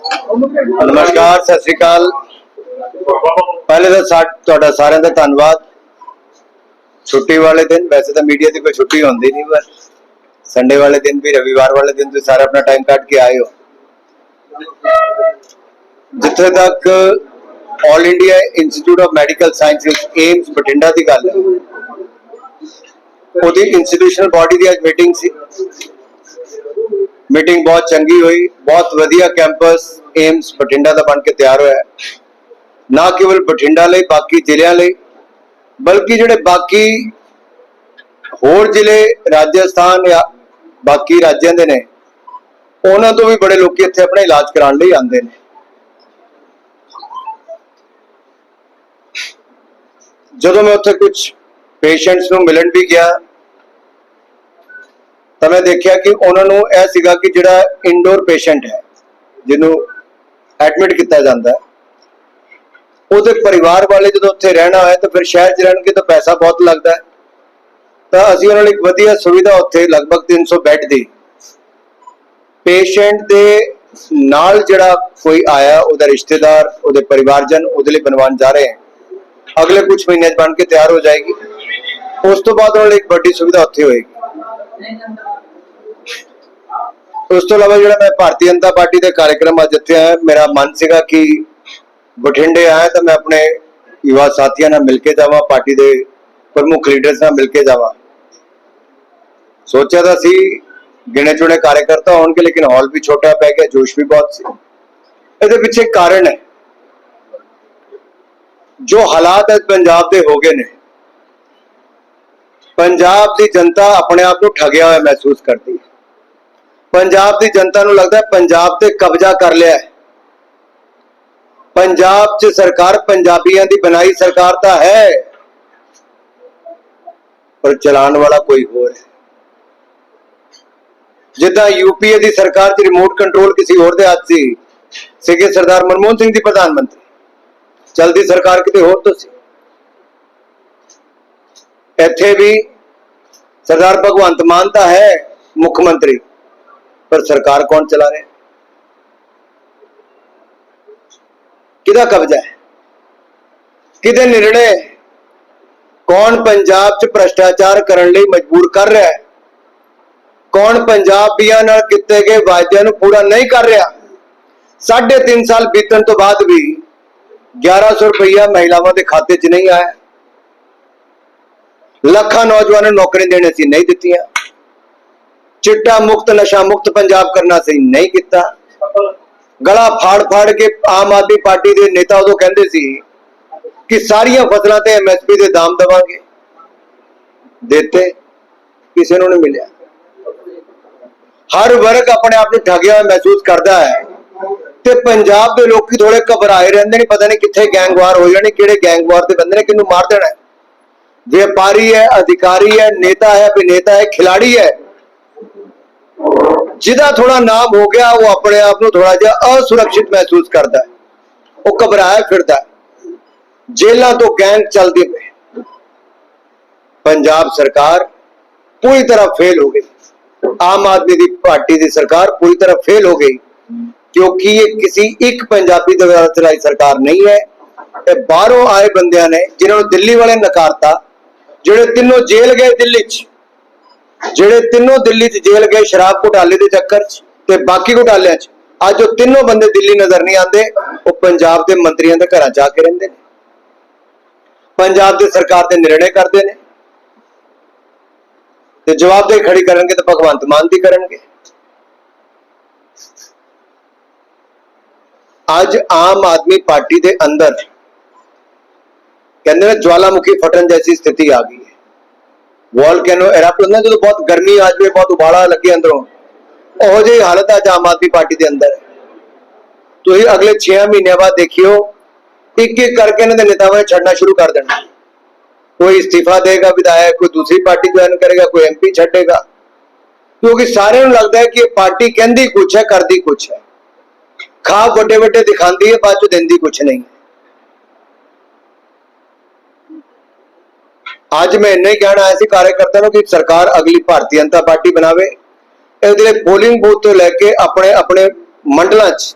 ਨਮਸਕਾਰ, ਸਤਿ ਸ੍ਰੀ ਅਕਾਲ। ਪਹਿਲੇ ਤਾਂ ਤੁਹਾਡਾ ਸਾਰਿਆਂ ਦਾ ਧੰਨਵਾਦ। ਛੁੱਟੀ ਵਾਲੇ ਦਿਨ, ਵੈਸੇ ਤਾਂ ਮੀਡੀਆ ਦੀ ਕੋਈ ਛੁੱਟੀ ਹੁੰਦੀ ਨਹੀਂ, ਪਰ ਸੰਡੇ ਵਾਲੇ ਦਿਨ ਵੀ, ਰਵੀਵਾਰ ਵਾਲੇ ਦਿਨ ਤੁਸੀਂ ਸਾਰੇ ਆਪਣਾ ਟਾਈਮ ਕੱਢ ਕੇ ਆਏ ਹੋ। ਜਿੱਥੇ ਤੱਕ all India institute of medical sciences AIIMS Bathinda ਦੀ ਗੱਲ ਹੈ। ਉਹਦੀ ਇੰਸਟੀਟਿਊਸ਼ਨਲ ਬਾਡੀ ਦੀ ਅੱਜ ਮੀਟਿੰਗ ਸੀ। ਮੀਟਿੰਗ ਬਹੁਤ ਚੰਗੀ ਹੋਈ, ਬਹੁਤ ਵਧੀਆ ਕੈਂਪਸ ਏਮਸ ਬਠਿੰਡਾ ਦਾ ਬਣ ਕੇ ਤਿਆਰ ਹੋਇਆ ਨਾ ਕੇਵਲ ਬਠਿੰਡਾ ਲਈ, ਬਾਕੀ ਜ਼ਿਲ੍ਹਿਆਂ ਲਈ, ਬਲਕਿ ਜਿਹੜੇ ਬਾਕੀ ਹੋਰ ਜ਼ਿਲ੍ਹੇ, ਰਾਜਸਥਾਨ ਜਾਂ ਬਾਕੀ ਰਾਜਾਂ ਦੇ ਨੇ, ਉਹਨਾਂ ਤੋਂ ਵੀ ਬੜੇ ਲੋਕੀ ਇੱਥੇ ਆਪਣੇ ਇਲਾਜ ਕਰਾਉਣ ਲਈ ਆਉਂਦੇ ਨੇ। ਜਦੋਂ ਮੈਂ ਉੱਥੇ ਕੁਝ ਪੇਸ਼ੈਂਟਸ ਨੂੰ ਮਿਲਣ ਵੀ ਗਿਆ ਤਾਂ ਮੈਂ ਦੇਖਿਆ ਕਿ ਉਹਨਾਂ ਨੂੰ ਇਹ ਸੀਗਾ ਕਿ ਜਿਹੜਾ ਇਨਡੋਰ ਪੇਸ਼ੈਂਟ ਹੈ, ਜਿਹਨੂੰ ਐਡਮਿਟ ਕੀਤਾ ਜਾਂਦਾ ਹੈ, ਉਹਦੇ ਪਰਿਵਾਰ ਵਾਲੇ ਜਦੋਂ ਉੱਥੇ ਰਹਿਣਾ ਹੋਇਆ ਤਾਂ ਫਿਰ ਸ਼ਹਿਰ 'ਚ ਰਹਿਣਗੇ ਤਾਂ ਪੈਸਾ ਬਹੁਤ ਲੱਗਦਾ ਹੈ। ਤਾਂ ਅਸੀਂ ਉਹਨਾਂ ਲਈ ਇੱਕ ਵਧੀਆ ਸੁਵਿਧਾ ਉੱਥੇ ਲਗਭਗ 300 ਬੈੱਡ ਦੀ। ਪੇਸ਼ੈਂਟ ਦੇ ਨਾਲ ਜਿਹੜਾ ਕੋਈ ਆਇਆ, ਉਹਦਾ ਰਿਸ਼ਤੇਦਾਰ, ਉਹਦੇ ਪਰਿਵਾਰਜਨ, ਉਹਦੇ ਲਈ ਬਣਵਾਉਣ ਜਾ ਰਹੇ ਹਨ ਅਗਲੇ ਕੁਝ ਮਹੀਨੇ ਬਣ ਕੇ ਤਿਆਰ ਹੋ ਜਾਏਗੀ। ਉਸ ਤੋਂ ਬਾਅਦ ਉਹਨਾਂ ਲਈ ਇੱਕ ਵੱਡੀ ਸੁਵਿਧਾ ਉੱਥੇ ਹੋਏਗੀ। ਉਸ ਤੋਂ ਇਲਾਵਾ ਜਿਹੜਾ ਮੈਂ ਭਾਰਤੀ ਜਨਤਾ ਪਾਰਟੀ ਦੇ ਕਾਰਜਕ੍ਰਮ ਅੱਜ ਇੱਥੇ ਆਇਆ, ਮੇਰਾ ਮਨ ਸੀਗਾ ਕਿ ਬਠਿੰਡੇ ਆਇਆ ਤਾਂ ਮੈਂ ਆਪਣੇ ਯੁਵਾ ਸਾਥੀਆਂ ਨਾਲ ਮਿਲ ਕੇ ਜਾਵਾਂ, ਪਾਰਟੀ ਦੇ ਪ੍ਰਮੁੱਖ ਲੀਡਰਸ ਨਾਲ ਮਿਲ ਕੇ ਜਾਵਾਂ। ਸੋਚਿਆ ਤਾਂ ਸੀ, ਗਿਣੇ ਚੁਣੇ ਕਾਰਜਕਰਤਾ ਹੋਣਗੇ, ਲੇਕਿਨ ਹਾਲ ਵੀ ਛੋਟਾ ਪੈ ਗਿਆ, ਜੋਸ਼ ਵੀ ਬਹੁਤ ਸੀ। ਇਹਦੇ ਪਿੱਛੇ ਕਾਰਨ ਹੈ। ਜੋ ਹਾਲਾਤ ਅੱਜ ਪੰਜਾਬ ਦੇ ਹੋ ਗਏ ਨੇ ਪੰਜਾਬ ਦੀ ਜਨਤਾ ਆਪਣੇ ਆਪ ਨੂੰ ਠੱਗਿਆ ਹੋਇਆ ਮਹਿਸੂਸ ਕਰਦੀ ਹੈ। ਪੰਜਾਬ ਦੀ ਜਨਤਾ ਨੂੰ ਲੱਗਦਾ ਪੰਜਾਬ ਤੇ ਕਬਜ਼ਾ ਕਰ ਲਿਆ ਹੈ। ਪੰਜਾਬ 'ਚ ਸਰਕਾਰ ਪੰਜਾਬੀਆਂ ਦੀ ਬਣਾਈ ਸਰਕਾਰ ਤਾਂ ਹੈ, ਪਰ ਚਲਾਉਣ ਵਾਲਾ ਕੋਈ ਹੋਰ ਹੈ। ਜਿੱਦਾਂ ਯੂਪੀਏ ਦੀ ਸਰਕਾਰ 'ਚ ਰਿਮੋਟ ਕੰਟਰੋਲ ਕਿਸੇ ਹੋਰ ਦੇ ਹੱਥ ਸੀ, ਸੀਗੇ ਸਰਦਾਰ ਮਨਮੋਹਨ ਸਿੰਘ ਦੀ ਪ੍ਰਧਾਨ ਮੰਤਰੀ। ਚਲਦੀ ਸਰਕਾਰ ਕਿਤੇ ਹੋਰ ਤੋਂ ਸੀ? ਇੱਥੇ ਵੀ ਸਰਦਾਰ ਭਗਵੰਤ ਮਾਨ ਤਾਂ ਹੈ ਮੁੱਖ ਮੰਤਰੀ, ਪਰ ਸਰਕਾਰ ਕੌਣ ਚਲਾ ਰਿਹਾ? ਕਿਹਦਾ ਕਬਜ਼ਾ ਹੈ? ਕਿਹਦੇ ਨਿਰਣੇ? ਕੌਣ ਪੰਜਾਬ 'ਚ ਭ੍ਰਸ਼ਟਾਚਾਰ ਕਰਨ ਲਈ ਮਜਬੂਰ ਕਰ ਰਿਹਾ ਹੈ? ਕੌਣ ਪੰਜਾਬੀਆਂ ਨਾਲ ਕੀਤੇ ਗਏ ਵਾਅਦਿਆਂ ਨੂੰ ਪੂਰਾ ਨਹੀਂ ਕਰ ਰਿਹਾ? ਸਾਢੇ ਤਿੰਨ ਸਾਲ ਬੀਤਣ ਤੋਂ ਬਾਅਦ ਵੀ 1100 ਰੁਪਇਆ ਮਹਿਲਾਵਾਂ ਦੇ ਖਾਤੇ 'ਚ ਨਹੀਂ ਆਇਆ। ਲੱਖਾਂ ਨੌਜਵਾਨਾਂ ਨੂੰ ਨੌਕਰੀ ਦੇਣੇ ਸੀ ਨਹੀਂ ਦਿੱਤੀਆਂ। ਚਿੱਟਾ ਮੁਕਤ, ਨਸ਼ਾ ਮੁਕਤ ਪੰਜਾਬ ਕਰਨਾ ਸੀ ਨਹੀਂ ਕੀਤਾ। ਗਲਾ ਫਾੜ ਫਾੜ ਕੇ ਆਮ ਆਦਮੀ ਪਾਰਟੀ ਦੇ ਨੇਤਾ ਉਦੋਂ ਕਹਿੰਦੇ ਸੀ ਕਿ ਸਾਰੀਆਂ ਫਸਲਾਂ ਤੇ ਐਮਐਸਪੀ ਦੇ ਦਾਮ ਦਵਾਂਗੇ। ਦਿੱਤੇ। ਕਿਸੇ ਨੂੰ ਨਹੀਂ ਮਿਲਿਆ। ਹਰ ਵਰਗ ਆਪਣੇ ਆਪ ਨੂੰ ਠੱਗਿਆ ਹੋਇਆ ਮਹਿਸੂਸ ਕਰਦਾ ਹੈ। ਤੇ ਪੰਜਾਬ ਦੇ ਲੋਕੀ ਥੋੜੇ ਘਬਰਾਏ ਰਹਿੰਦੇ ਨੇ, ਪਤਾ ਨਹੀਂ ਕਿੱਥੇ ਗੈਂਗਵਾਰ ਹੋ ਜਾਣੇ, ਕਿਹੜੇ ਗੈਂਗਵਾਰ ਦੇ ਬੰਦੇ ਨੇ ਕਿਹਨੂੰ ਮਾਰ ਦੇਣਾ ਹੈ। ਵਪਾਰੀ ਹੈ, ਅਧਿਕਾਰੀ ਹੈ, ਨੇਤਾ ਹੈ, ਅਭਿਨੇਤਾ ਹੈ, ਖਿਲਾੜੀ ਹੈ, ਜਿਹਦਾ ਥੋੜਾ ਨਾਮ ਹੋ ਗਿਆ, ਉਹ ਆਪਣੇ ਆਪ ਨੂੰ ਥੋੜਾ ਜਿਹਾ ਅਸੁਰੱਖਿਅਤ ਮਹਿਸੂਸ ਕਰਦਾ ਹੈ। ਉਹ ਘਬਰਾਇਆ ਫਿਰਦਾ ਹੈ। ਜੇਲ੍ਹਾਂ ਤੋਂ ਗੈਂਗ ਚੱਲਦੇ ਪਏ। ਪੰਜਾਬ ਸਰਕਾਰ ਪੂਰੀ ਤਰ੍ਹਾਂ ਫੇਲ ਹੋ ਗਈ। ਆਮ ਆਦਮੀ ਦੀ ਪਾਰਟੀ ਦੀ ਸਰਕਾਰ ਪੂਰੀ ਤਰ੍ਹਾਂ ਫੇਲ ਹੋ ਗਈ, ਕਿਉਂਕਿ ਇਹ ਕਿਸੇ ਇੱਕ ਪੰਜਾਬੀ ਦੁਆਰਾ ਚਲਾਈ ਸਰਕਾਰ ਨਹੀਂ ਹੈ। ਇਹ ਬਾਹਰੋਂ ਆਏ ਬੰਦਿਆਂ ਨੇ, ਜਿਨ੍ਹਾਂ ਨੂੰ ਦਿੱਲੀ ਵਾਲੇ ਨਕਾਰਤਾ ਜਿਹੜੇ ਤਿੰਨੋਂ ਜੇਲ੍ਹ ਗਏ ਦਿੱਲੀ 'ਚ, ਜਿਹੜੇ ਤਿੰਨੋਂ ਦਿੱਲੀ 'ਚ ਜੇਲ੍ਹ ਗਏ ਸ਼ਰਾਬ ਘੁਟਾਲੇ ਦੇ ਚੱਕਰ 'ਚ ਤੇ ਬਾਕੀ ਘੁਟਾਲਿਆਂ 'ਚ, ਅੱਜ ਉਹ ਤਿੰਨੋਂ ਬੰਦੇ ਦਿੱਲੀ ਨਜ਼ਰ ਨਹੀਂ ਆਉਂਦੇ, ਉਹ ਪੰਜਾਬ ਦੇ ਮੰਤਰੀਆਂ ਦੇ ਘਰਾਂ ਜਾ ਕੇ ਰਹਿੰਦੇ ਨੇ। ਪੰਜਾਬ ਦੇ ਸਰਕਾਰ ਦੇ ਨਿਰਣੇ ਕਰਦੇ ਨੇ। ਤੇ ਜਵਾਬਦੇਹੀ ਖੜੀ ਕਰਨਗੇ ਤਾਂ ਭਗਵੰਤ ਮਾਨ ਦੀ ਕਰਨਗੇ। ਅੱਜ ਆਮ ਆਦਮੀ ਪਾਰਟੀ ਦੇ ਅੰਦਰ ਕਹਿੰਦੇ ਨੇ ਜਵਾਲਾਮੁਖੀ ਫਟਣ ਜੈਸੀ ਸਥਿਤੀ ਆ ਗਈ ਹੈ ਵੋਲਕੈਨੋ ਐਰਪਟ ਹੁੰਦਾ ਜਦੋਂ ਬਹੁਤ ਗਰਮੀ ਆ ਜਾਵੇ ਬਹੁਤ ਉਬਾਲਾ ਲੱਗੇ ਅੰਦਰੋਂ ਉਹੋ ਜਿਹੀ ਹਾਲਤ ਅੱਜ ਆਮ ਆਦਮੀ ਪਾਰਟੀ ਦੇ ਅੰਦਰ ਹੈ ਤੁਸੀਂ ਅਗਲੇ 6 ਮਹੀਨਿਆਂ ਬਾਅਦ ਦੇਖਿਓ ਇੱਕ ਇੱਕ ਕਰਕੇ ਇਹਨਾਂ ਦੇ ਨੇਤਾਵਾਂ ਨੇ ਛੱਡਣਾ ਸ਼ੁਰੂ ਕਰ ਦੇਣਾ ਕੋਈ ਇਸਤੀਫਾ ਦੇਗਾ ਵਿਧਾਇਕ ਕੋਈ ਦੂਸਰੀ ਪਾਰਟੀ ਜੁਆਇਨ ਕਰੇਗਾ ਕੋਈ ਐਮਪੀ ਛੱਡੇਗਾ ਕਿਉਂਕਿ ਸਾਰਿਆਂ ਨੂੰ ਲੱਗਦਾ ਹੈ ਕਿ ਇਹ ਪਾਰਟੀ ਕਹਿੰਦੀ ਕੁਛ ਹੈ ਕਰਦੀ ਕੁਛ ਹੈ ਖਾਬ ਵੱਡੇ ਵੱਡੇ ਦਿਖਾਉਂਦੀ ਹੈ ਬਾਅਦ ਚ ਦਿੰਦੀ ਕੁਛ ਨਹੀਂ ਅੱਜ ਮੈਂ ਇੰਨਾ ਹੀ ਕਹਿਣਾ ਆਇਆ ਸੀ ਕਾਰਜਕਰਤਾ ਨੂੰ ਕਿ ਸਰਕਾਰ ਅਗਲੀ ਭਾਰਤੀ ਜਨਤਾ ਪਾਰਟੀ ਬਣਾਵੇ ਇਹਦੇ ਲਈ ਪੋਲਿੰਗ ਬੂਥ ਤੋਂ ਲੈ ਕੇ ਆਪਣੇ ਆਪਣੇ ਮੰਡਲਾਂ 'ਚ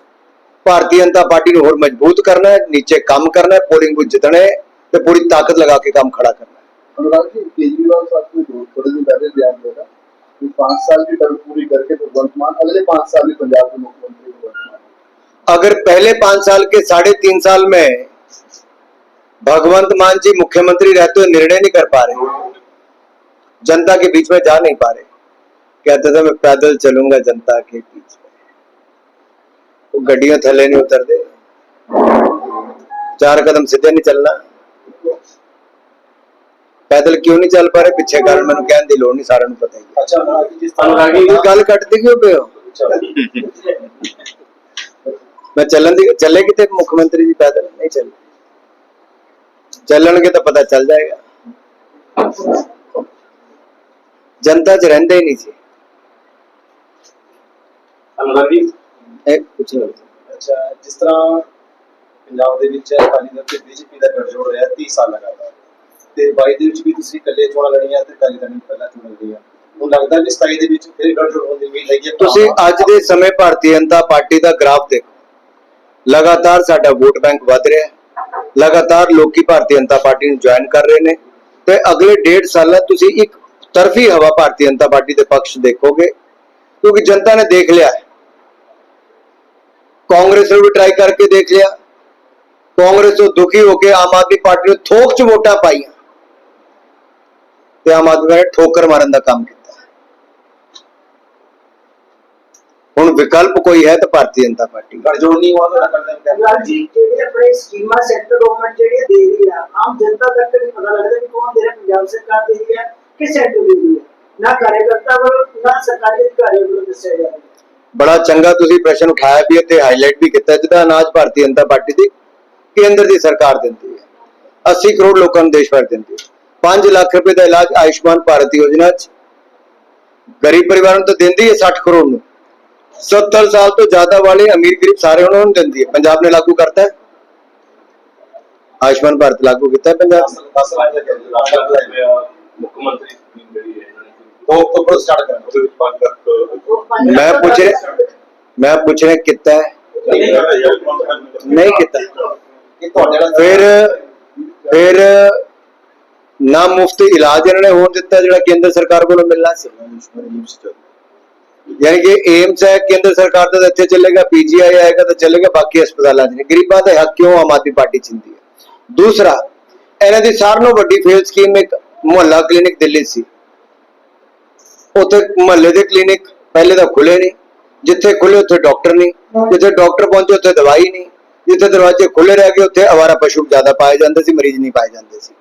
ਭਾਰਤੀ ਜਨਤਾ ਪਾਰਟੀ ਨੂੰ ਹੋਰ ਮਜ਼ਬੂਤ ਕਰਨਾ ਹੈ ਨੀਚੇ ਕੰਮ ਕਰਨਾ ਹੈ पोलिंग को जितने है ਤੇ ਪੂਰੀ ਤਾਕਤ ਲਗਾ ਕੇ ਕੰਮ ਖੜਾ ਕਰਨਾ है अनुराग जी केजरीवाल साहब ने दो थोड़े दिन पहले बयान दिया कि पाँच साल की टर्म पूरी करके भगवंत मान अगले पाँच साल में पंजाब के मुख्यमंत्री भगवंत मान अगर पहले पांच साल के साढ़े तीन साल में भगवंत मान जी मुख्यमंत्री रहते हुए निर्णय नहीं कर पा रहे जनता के बीच में जा नहीं पा रहे कहते थे मैं पैदल चलूंगा जनता के बीच में वो गड्डियों थले नहीं उतरते चार कदम सीधे नहीं चलना पैदल क्यों नहीं ਚੱਲ ਪਾ ਰਹੇ ਪਿੱਛੇ ਗੱਲ ਮੈਨੂੰ ਕਹਿਣ ਦੀ ਲੋੜ ਨਹੀਂ ਸਾਰਿਆਂ ਨੂੰ ਪਤਾ ਹੀ ਹੈ अच्छा अनुराग जी जिस अनुरागी तरह ਗੱਲ ਕੱਟਦੇ ਕਿਉਂ ਪਏ ਹੋ ਮੈਂ ਚੱਲਣ ਦੀ ਚੱਲੇ ਕਿਤੇ ਮੁੱਖ ਮੰਤਰੀ ਜੀ ਪੈਦਲ ਨਹੀਂ ਚੱਲੇ ਚੱਲਣਗੇ ਤਾਂ ਪਤਾ ਚੱਲ ਜਾਏਗਾ। ਜਨਤਾ ਚ ਰਹਿੰਦੇ ਹੀ ਨਹੀਂ ਸੀ। ਅਨੁਰਾਗ ਜੀ ਇਹ ਕੁਛ ਨਹੀਂ ਅੱਛਾ ਜਿਸ ਤਰ੍ਹਾਂ ਪੰਜਾਬ ਦੇ ਵਿੱਚ ਅਕਾਲੀ ਦਲ ਤੇ ਬੀਜੇਪੀ ਦਾ ਗੱਠਜੋੜ ਰਿਹਾ 30 ਸਾਲ ਲਗਾਤਾਰ ਤੇ 22 ਦੇ ਵਿੱਚ ਵੀ ਤੁਸੀਂ ਇਕੱਲੇ ਚੋਣਾਂ ਲੜੀਆਂ ਤੇ ਅਕਾਲੀ ਦਲ ਨੇ ਪਹਿਲਾਂ ਚੋਣਾਂ ਲੜੀਆਂ ਹੁਣ ਲੱਗਦਾ ਕਿ 27 ਦੇ ਵਿੱਚ ਫਿਰ ਗੱਠਜੋੜ ਹੋਣ ਦੀ ਉਮੀਦ ਹੈਗੀ ਹੈ। ਤੁਸੀਂ ਅੱਜ ਦੇ ਸਮੇਂ ਭਾਰਤੀ ਜਨਤਾ ਪਾਰਟੀ ਦਾ ਗ੍ਰਾਫ ਦੇਖੋ। ਲਗਾਤਾਰ ਸਾਡਾ ਵੋਟ ਬੈਂਕ ਵਧ ਰਿਹਾ ਹੈ। ਲਗਾਤਾਰ ਲੋਕੀ ਭਾਰਤੀ ਜਨਤਾ ਪਾਰਟੀ ਨੂੰ ਜੁਆਇਨ ਕਰ ਰਹੇ ਨੇ ਤੇ ਅਗਲੇ ਡੇਢ ਸਾਲਾਂ ਤੁਸੀਂ ਇੱਕ ਤਰਫੀ ਹਵਾ ਭਾਰਤੀ ਜਨਤਾ ਪਾਰਟੀ ਦੇ ਪਕਸ਼ ਦੇਖੋਗੇ, ਕਿਉਂਕਿ ਜਨਤਾ ਨੇ ਦੇਖ ਲਿਆ ਕਾਂਗਰਸ ਨੂੰ ਵੀ ਟਰਾਈ ਕਰਕੇ ਦੇਖ ਲਿਆ। ਕਾਂਗਰਸ ਤੋਂ ਦੁਖੀ ਹੋ ਕੇ ਆਮ ਆਦਮੀ ਪਾਰਟੀ ਨੂੰ ਥੋਕ ਚ ਵੋਟਾਂ ਪਾਈਆਂ। ਤੇ ਆਮ ਆਦਮੀ ਨੇ ਠੋਕਰ ਮਾਰਨ ਦਾ ਕੰਮ ਕੀਤਾ ਹੁਣ ਵਿਕਲਪ ਕੋਈ ਹੈ ਤਾਂ ਭਾਰਤੀ ਜਨਤਾ ਪਾਰਟੀ ਗੱਠਜੋੜ ਨਹੀਂ ਹੋਇਆ ਤਾਂ ਕਹਿੰਦਾ ਰਾਜ ਜੀ ਜਿਹੜੇ ਆਪਣੇ ਸਕੀਮਾਂ ਸੈਂਟਰ ਗਵਰਨਮੈਂਟ ਜਿਹੜੀਆਂ ਦੇ ਰਹੀ ਆ ਆਮ ਜਨਤਾ ਤੱਕ ਨਹੀਂ ਪਤਾ ਲੱਗਦਾ ਕਿ ਕੌਣ ਦੇ ਰਿਹਾ ਪੰਜਾਬ ਸਰਕਾਰ ਦੇ ਰਹੀ ਹੈ ਕਿ ਸੈਂਟਰ ਦੇ ਰਹੀ ਹੈ ਨਾ ਕਾਰਜਕਰਤਾ ਵੱਲੋਂ ਨਾ ਸਰਕਾਰੀ ਅਧਿਕਾਰੀਆਂ ਵੱਲੋਂ ਦੱਸਿਆ ਜਾ ਰਿਹਾ। ਬੜਾ ਚੰਗਾ ਤੁਸੀਂ ਪ੍ਰਸ਼ਨ ਉਠਾਇਆ ਵੀ ਅਤੇ ਹਾਈਲਾਈਟ ਵੀ ਕੀਤਾ ਜਿਹਦਾ ਅਨਾਜ ਭਾਰਤੀ ਜਨਤਾ ਪਾਰਟੀ ਦੀ ਕੇਂਦਰ ਦੀ ਸਰਕਾਰ ਦਿੰਦੀ ਹੈ। 80 ਕਰੋੜ ਲੋਕਾਂ ਨੂੰ ਦੇਸ਼ ਭਰ ਦਿੰਦੀ ਹੈ। 5 ਲੱਖ ਰੁਪਏ ਦਾ ਇਲਾਜ ਆਯੁਸ਼ਮਾਨ ਭਾਰਤ ਯੋਜਨਾ ਚ। ਗਰੀਬ ਪਰਿਵਾਰਾਂ ਨੂੰ ਤਾਂ ਦਿੰਦੀ ਹੈ 60 ਕਰੋੜ ਨੂੰ। 70 ਸਾਲ ਤੋਂ ਜ਼ਿਆਦਾ ਵਾਲੇ ਅਮੀਰ ਗਰੀਬ ਸਾਰੇ ਉਹਨਾਂ ਨੂੰ ਦਿੰਦੀ ਹੈ। ਪੰਜਾਬ ਨੇ ਲਾਗੂ ਕਰਤਾ ਹੈ। ਆਯੁਸ਼ਮਾਨ ਭਾਰਤ ਲਾਗੂ ਕੀਤਾ ਪੰਜਾਬ ਨੇ। 10 ਲੱਖ ਦਾ ਗੱਠਜੋੜ ਮੁੱਖ ਮੰਤਰੀ ਜਿਹੜੀ ਹੈ ਇਹਨਾਂ ਨੇ ਦੋ ਅਕਤੂਬਰ ਸਟਾਰਟ ਕਰਨਾ ਉਹਦੇ ਵਿੱਚ 5 ਲੱਖ ਉਹ ਪੰਜ ਮੈਂ ਲੱਖ ਪੁੱਛ ਦਾ ਰਿਹਾ ਮੈਂ ਪੁੱਛ ਰਿਹਾ ਕੀਤਾ ਨਹੀਂ ਕੀਤਾ। ਫਿਰ ਫਿਰ ਨਾ ਮੁਫਤ ਇਲਾਜ ਇਹਨਾਂ ਨੇ ਹੋਣ ਦਿੱਤਾ ਜਿਹੜਾ ਕੇਂਦਰ ਸਰਕਾਰ ਕੋਲੋਂ ਮਿਲਣਾ ਸੀ। ਯਾਨੀ ਕਿ ਏਮਸ ਹੈ, ਕੇਂਦਰ ਸਰਕਾਰ ਦਾ ਇੱਥੇ ਚੱਲੇਗਾ ਪੀਜੀਆਈ ਆਏਗਾ ਤਾਂ ਚੱਲੇਗਾ, ਬਾਕੀ ਹਸਪਤਾਲਾਂ 'ਚ ਗਰੀਬਾਂ ਦੇ ਹੱਕ ਕਿਉਂ ਆਮ ਆਦਮੀ ਪਾਰਟੀ ਚਿੰਦੀ ਹੈ? ਦੂਸਰਾ, ਇਹਨਾਂ ਦੀ ਸਾਰਿਆਂ ਨਾਲੋਂ ਵੱਡੀ ਫੇਲ ਸਕੀਮ ਇੱਕ ਮੁਹੱਲਾ ਕਲੀਨਿਕ ਦਿੱਲੀ ਸੀ। ਉੱਥੇ ਮੁਹੱਲੇ ਦੇ ਕਲੀਨਿਕ ਪਹਿਲੇ ਤਾਂ ਖੁੱਲੇ ਨਹੀਂ ਜਿੱਥੇ ਖੁੱਲੇ ਉੱਥੇ ਡਾਕਟਰ ਨਹੀਂ ਜਿੱਥੇ ਡਾਕਟਰ ਪਹੁੰਚੇ ਉੱਥੇ ਦਵਾਈ ਨਹੀਂ ਜਿੱਥੇ ਦਰਵਾਜ਼ੇ ਖੁੱਲੇ ਰਹਿ ਗਏ, ਉੱਥੇ ਅਵਾਰਾ ਪਸ਼ੂ ਜ਼ਿਆਦਾ ਪਾਏ ਜਾਂਦੇ ਸੀ, ਮਰੀਜ਼ ਨਹੀਂ ਪਾਏ ਜਾਂਦੇ ਸੀ।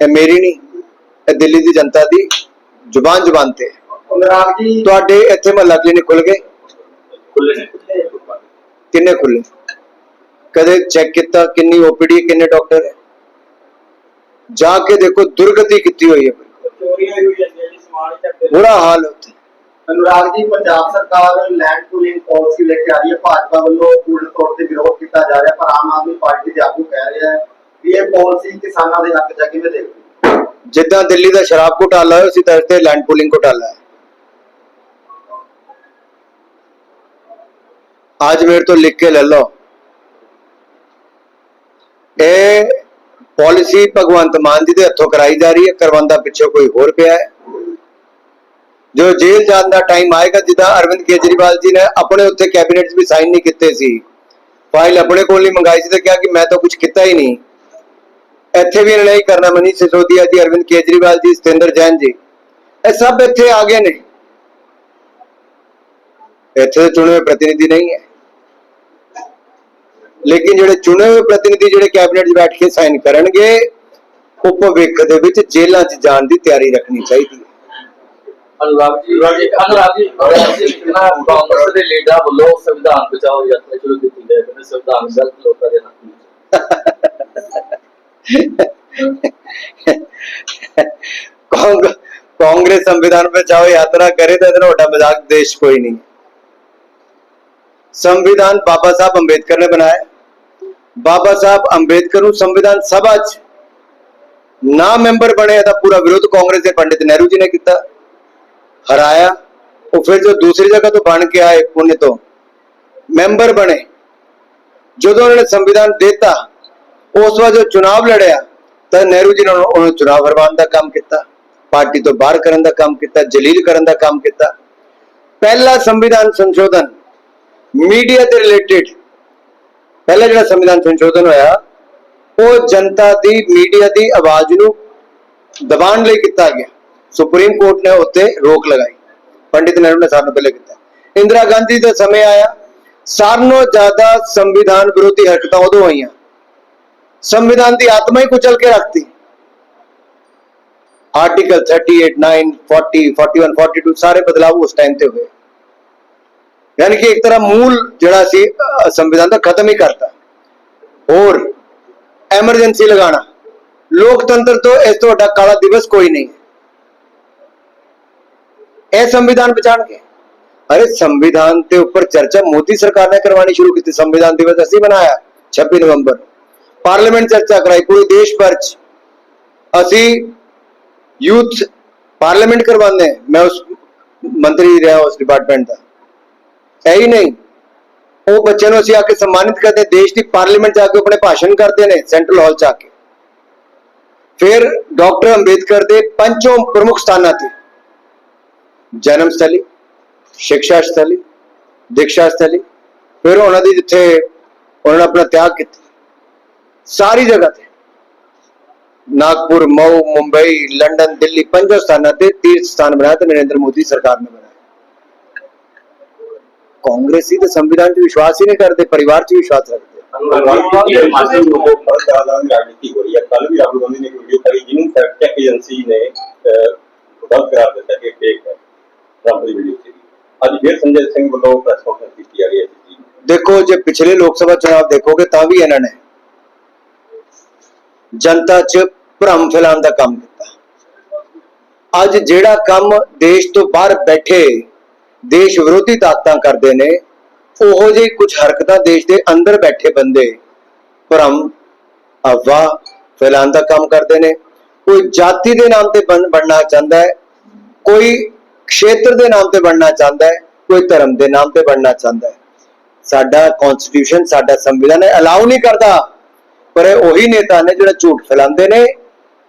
ਇਹ ਮੇਰੀ ਨਹੀਂ, ਇਹ ਦਿੱਲੀ ਦੀ ਜਨਤਾ ਦੀ ਜ਼ੁਬਾਨ ਜ਼ੁਬਾਨ ਤੇ ਜੀ ਤੁਹਾਡੇ ਇੱਥੇ ਮਹੱਲਾ ਕਲੀਨਿਕ ਖੁੱਲ ਗਏ? ਖੁੱਲੇ ਨੇ ਕਿੰਨੇ ਖੁੱਲੇ ਕਦੇ ਚੈੱਕ ਕੀਤਾ? ਕਿੰਨੀ ਓਪੀਡੀ ਕਿੰਨੇ ਡਾਕਟਰ ਹੈ ਜਾ ਕੇ ਦੇਖੋ ਦੁਰਗਤੀ ਕੀਤੀ ਹੋਈ ਹੈ ਚੋਰੀਆਂ ਹੋਈ ਜਾਂਦੀਆਂ ਜੀ ਸਮਾਨ ਚੱਕਦੇ ਬੁਰਾ ਹਾਲ ਹੁੰਦਾ ਅਨੁਰਾਗ ਜੀ ਪੰਜਾਬ ਸਰਕਾਰ ਲੈਂਡ ਪੂਲਿੰਗ ਪਾਲਿਸੀ ਲੈ ਕੇ ਆ ਰਹੀ ਹੈ। ਭਾਜਪਾ ਵੱਲੋਂ ਪੂਰਨ ਤੌਰ ਤੇ ਵਿਰੋਧ ਕੀਤਾ ਜਾ ਰਿਹਾ ਪਰ ਆਮ ਆਦਮੀ ਪਾਰਟੀ ਦੇ ਆਗੂ ਕਹਿ ਰਿਹਾ ਹੈ ਕਿ ਇਹ ਪਾਲਿਸੀ ਕਿਸਾਨਾਂ ਦੇ ਹੱਕ ਜਾ ਕਿਵੇਂ ਦੇਖਦੇ ਜਿੱਦਾਂ ਦਿੱਲੀ ਦਾ ਸ਼ਰਾਬ ਘੁਟਾਲਾ ਹੋਇਆ ਉਸੇ ਤਰ੍ਹਾਂ ਤੇ ਲੈਂਡ ਪੂਲਿੰਗ ਘੁਟਾਲਾ ਹੈ। ਅੱਜ ਮੇਰੇ ਤੋਂ ਲਿਖ ਕੇ ਲੈ ਲਓ। ਇਹ ਪਾਲਿਸੀ ਭਗਵੰਤ ਮਾਨ ਜੀ ਦੇ ਹੱਥੋਂ ਕਰਾਈ ਜਾ ਰਹੀ ਹੈ। ਕਰਵਾਉਂਦਾ ਪਿੱਛੇ ਕੋਈ ਹੋਰ ਪਿਆ ਹੈ। ਜੋ ਜੇਲ੍ਹ ਜਾਣ ਦਾ ਟਾਈਮ ਆਏਗਾ, ਜਿੱਦਾਂ ਅਰਵਿੰਦ ਕੇਜਰੀਵਾਲ ਜੀ ਨੇ ਆਪਣੇ ਉੱਤੇ ਕੈਬਨਿਟ ਵੀ ਸਾਈਨ ਨਹੀਂ ਕੀਤੇ ਸੀ। ਫਾਈਲ ਆਪਣੇ ਕੋਲ ਨਹੀਂ ਮੰਗਾਈ ਸੀ ਤੇ ਕਿਹਾ ਕਿ ਮੈਂ ਤਾਂ ਕੁਝ ਕੀਤਾ ਹੀ ਨਹੀਂ। ਇੱਥੇ ਵੀ ਇਹਨਾਂ ਨੇ ਕਰਨਾ ਮਨੀਸ਼ ਸਿਸੋਦੀਆ ਜੀ, ਅਰਵਿੰਦ ਕੇਜਰੀਵਾਲ ਜੀ, ਸਤਿੰਦਰ ਜੈਨ ਜੀ। ਇਹ ਸਭ ਇੱਥੇ ਆ ਗਏ ਨੇ। ਇੱਥੇ ਦੇ ਚੁਣੇ ਹੋਏ ਪ੍ਰਤੀਨਿਧੀ ਨਹੀਂ ਹੈ। ਲੇਕਿਨ ਜਿਹੜੇ ਚੁਣੇ ਹੋਏ ਪ੍ਰਤੀਨਿਧੀ ਜਿਹੜੇ ਕੈਬਨਿਟ 'ਚ ਬੈਠ ਕੇ ਸਾਈਨ ਕਰਨਗੇ ਉਹ ਭਵਿੱਖ ਦੇ ਵਿੱਚ ਜੇਲ੍ਹਾਂ 'ਚ ਜਾਣ ਦੀ ਤਿਆਰੀ ਰੱਖਣੀ ਚਾਹੀਦੀ ਹੈ। ਅਨੁਰਾਗ ਜੀ ਅਨੁਰਾਗ ਜੀ ਕਾਂਗਰਸ ਦੇ ਲੀਡਰਾਂ ਵੱਲੋਂ ਸੰਵਿਧਾਨ ਬਚਾਓ ਯਾਤਰਾ ਸ਼ੁਰੂ ਕੀਤੀ ਗਈ ਹੈ? ਸੰਵਿਧਾਨ ਗਲਤ ਲੋਕਾਂ ਦੇ ਨਾਲ ਕਾਂਗਰਸ ਸੰਵਿਧਾਨ ਬਚਾਓ ਯਾਤਰਾ ਕਰੇ ਤਾਂ ਇਹਦਾ ਵੱਡਾ ਮਜ਼ਾਕ ਦੇਸ਼ ਕੋਈ ਨਹੀਂ। संविधान बाबा साहब अंबेडकर ने बनाया बाबा साहब अंबेडकर ਨੂੰ ਸੰਵਿਧਾਨ ਸਭਾ 'ਚ ਨਾ ਮੈਂਬਰ ਬਣੇ ਇਹਦਾ ਪੂਰਾ ਵਿਰੋਧ ਕਾਂਗਰਸ ਦੇ ਪੰਡਿਤ ਨਹਿਰੂ ਜੀ ਨੇ ਕੀਤਾ ਹਰਾਇਆ ਉਹ ਫਿਰ ਜੋ ਦੂਸਰੀ ਜਗ੍ਹਾ ਤੋਂ ਬਣ ਕੇ ਆਏ ਪੁਣੇ ਤੋਂ ਮੈਂਬਰ ਬਣੇ ਜਦੋਂ ਉਹਨਾਂ ਨੇ ਸੰਵਿਧਾਨ ਦਿੱਤਾ ਉਸ ਵਾਰ ਜੋ ਚੁਣਾਵ ਲੜਿਆ ਤਾਂ ਨਹਿਰੂ ਜੀ ਨੇ ਉਹਨਾਂ ਉਹਨਾਂ ਨੂੰ ਚੁਣਾਵ ਹਰਵਾਉਣ ਦਾ ਕੰਮ ਕੀਤਾ ਪਾਰਟੀ ਤੋਂ ਬਾਹਰ ਕਰਨ ਦਾ ਕੰਮ ਕੀਤਾ ਜਲੀਲ ਕਰਨ ਦਾ ਕੰਮ ਕੀਤਾ ਪਹਿਲਾ ਸੰਵਿਧਾਨ ਸੰਸ਼ੋਧਨ ਮੀਡੀਆ ਦੇ ਰਿਲੇਟਡ ਪਹਿਲਾ ਜਿਹੜਾ ਸੰਵਿਧਾਨ ਸੰਸ਼ੋਧਨ ਹੋਇਆ, ਉਹ ਜਨਤਾ ਦੀ ਮੀਡੀਆ ਦੀ ਆਵਾਜ਼ ਨੂੰ ਦਬਾਉਣ ਲਈ ਕੀਤਾ ਗਿਆ। ਸੁਪਰੀਮ ਕੋਰਟ ਨੇ ਉੱਤੇ ਰੋਕ ਲਗਾਈ। ਪੰਡਿਤ ਨਹਿਰੂ ਨੇ ਸਾਰਿਆਂ ਪਹਿਲੇ ਕੀਤਾ। ਇੰਦਰਾ ਗਾਂਧੀ ਦਾ ਸਮੇਂ ਆਇਆ। ਸਾਰਿਆਂ ਜ਼ਿਆਦਾ ਸੰਵਿਧਾਨ ਵਿਰੋਧੀ ਹਰਕਤਾਂ ਉਦੋਂ ਹੋਈਆਂ। ਸੰਵਿਧਾਨ ਦੀ ਆਤਮਾ ਹੀ ਕੁਚਲ ਕੇ ਰੱਖਤੀ। ਆਰਟੀਕਲ 38 9 40 41 42 ਸਾਰੇ ਬਦਲਾਅ ਉਸ ਟਾਈਮ ਤੇ ਹੋਏ। ਯਾਨੀ ਕਿ ਇੱਕ ਤਰ੍ਹਾਂ ਮੂਲ ਜਿਹੜਾ ਸੀ ਅਹ, ਸੰਵਿਧਾਨ ਦਾ ਖਤਮ ਹੀ ਕਰਤਾ ਹੋਰ ਐਮਰਜੈਂਸੀ ਲਗਾਉਣਾ ਲੋਕਤੰਤਰ ਤੋਂ ਇਸ ਤੋਂ ਵੱਡਾ ਕਾਲਾ ਦਿਵਸ ਕੋਈ ਨਹੀਂ ਹੈ ਇਹ ਸੰਵਿਧਾਨ ਬਚਾਣਗੇ ਅਰੇ ਸੰਵਿਧਾਨ ਤੇ ਉੱਪਰ ਚਰਚਾ ਮੋਦੀ ਸਰਕਾਰ ਨੇ ਕਰਵਾਣੀ ਸ਼ੁਰੂ ਕੀਤੀ ਸੰਵਿਧਾਨ ਦਿਵਸ ਅਸੀਂ ਮਨਾਇਆ 26 ਨਵੰਬਰ ਪਾਰਲੀਮੈਂਟ ਚਰਚਾ ਕਰਾਈ ਪੂਰੇ ਦੇਸ਼ ਭਰ ਚ ਅਸੀਂ ਯੂਥ ਪਾਰਲੀਮੈਂਟ ਕਰਵਾਉਂਦੇ ਹਾਂ। ਮੈਂ ਉਸ ਮੰਤਰੀ ਰਿਹਾ ਉਸ ਡਿਪਾਰਟਮੈਂਟ ਦਾ ਹੈ ਹੀ ਨਹੀਂ। ਉਹ ਬੱਚਿਆਂ ਨੂੰ ਅਸੀਂ ਆ ਕੇ ਸਨਮਾਨਿਤ ਕਰਦੇ, ਦੇਸ਼ ਦੀ ਪਾਰਲੀਮੈਂਟ ਜਾ ਕੇ ਆਪਣੇ ਭਾਸ਼ਣ ਕਰਦੇ ਨੇ, ਸੈਂਟਰਲ ਹਾਲ ਚ ਆ ਕੇ। ਫਿਰ ਡਾਕਟਰ ਅੰਬੇਦਕਰ ਦੇ ਪੰਚੋਂ ਪ੍ਰਮੁੱਖ ਸਥਾਨਾਂ ਤੇ, ਜਨਮ ਸਥਲੀ ਸਿੱਖਿਆ ਸਥਲੀ, ਦੀਕਸ਼ਾ ਸਥਲੀ, ਫਿਰ ਉਹਨਾਂ ਦੀ ਜਿੱਥੇ ਉਹਨਾਂ ਨੇ ਆਪਣਾ ਤਿਆਗ ਕੀਤਾ। ਸਾਰੀ ਜਗ੍ਹਾ ਤੇ, ਨਾਗਪੁਰ, ਮਊ, ਮੁੰਬਈ, ਲੰਡਨ, ਦਿੱਲੀ, ਪੰਜੋ ਸਥਾਨਾਂ ਤੇ ਤੀਰਥ ਸਥਾਨ ਬਣਾਇਆ ਤੇ ਨਰਿੰਦਰ ਮੋਦੀ ਸਰਕਾਰ ਨੇ ਬਣਾਇਆ। ਕਾਂਗਰਸੀ ਤੇ ਸੰਵਿਧਾਨ 'ਚ ਵਿਸ਼ਵਾਸ ਹੀ ਨਹੀਂ ਕਰਦੇ ਪਰਿਵਾਰ 'ਚ ਵਿਸ਼ਵਾਸ ਰੱਖਦੇ ਅਨੁਰਾਗ ਜੀ ਹਿਮਾਚਲ ਨੂੰ ਬਹੁਤ ਜ਼ਿਆਦਾ ਰਾਜਨੀਤੀ ਹੋ ਰਹੀ ਹੈ ਕੱਲ ਵੀ ਰਾਹੁਲ ਗਾਂਧੀ ਨੇ ਇੱਕ ਵੀਡੀਓ ਪਾਈ ਜਿਹਨੂੰ ਫੈਕਟ ਚੈੱਕ ਏਜੰਸੀ ਨੇ ਗਲਤ ਕਰਾਰ ਦਿੱਤਾ ਕਿ ਫੇਕ ਹੈ ਟਰੰਪ ਦੀ ਵੀਡੀਓ ਸੀ ਅੱਜ ਫਿਰ ਸੰਜੇ ਸਿੰਘ ਵੱਲੋਂ ਪ੍ਰੈਸ ਕਾਨਫਰੰਸ ਕੀਤੀ ਜਾ ਰਹੀ ਹੈ ਜੀ ਦੇਖੋ ਜੇ ਪਿਛਲੇ ਲੋਕ ਸਭਾ ਚੁਣਾਵ ਦੇਖੋਗੇ ਤਾਂ ਵੀ ਇਹਨਾਂ ਨੇ ਜਨਤਾ 'ਚ ਭਰਮ ਫੈਲਾਉਣ ਦਾ ਕੰਮ ਕੀਤਾ ਅੱਜ ਜਿਹੜਾ ਕੰਮ ਦੇਸ਼ ਤੋਂ ਬਾਹਰ ਬੈਠੇ ਦੇਸ਼ ਵਿਰੋਧੀ ਤਾਕਤਾਂ ਕਰਦੇ ਨੇ, ਉਹੋ ਜਿਹੀ ਕੁਝ ਹਰਕਤਾਂ ਦੇਸ਼ ਦੇ ਅੰਦਰ ਬੈਠੇ ਬੰਦੇ ਭਰਮ ਅਫਵਾਹ ਫੈਲਾਉਣ ਦਾ ਕੰਮ ਕਰਦੇ ਨੇ। ਕੋਈ ਜਾਤੀ ਦੇ ਨਾਮ ਤੇ ਬਣਨਾ ਚਾਹੁੰਦਾ ਹੈ, ਕੋਈ ਖੇਤਰ ਦੇ ਨਾਮ ਤੇ ਬਣਨਾ ਚਾਹੁੰਦਾ ਹੈ, ਕੋਈ ਧਰਮ ਦੇ ਨਾਮ ਤੇ ਬਣਨਾ ਚਾਹੁੰਦਾ ਹੈ। ਸਾਡਾ ਕਨਸਟੀਟਿਊਸ਼ਨ ਸਾਡਾ ਸੰਵਿਧਾਨ ਅਲਾਉ ਨਹੀਂ ਕਰਦਾ, ਪਰ ਇਹ ਉਹੀ ਨੇਤਾ ਨੇ ਜਿਹੜਾ ਝੂਠ ਫੈਲਾਉਂਦੇ ਨੇ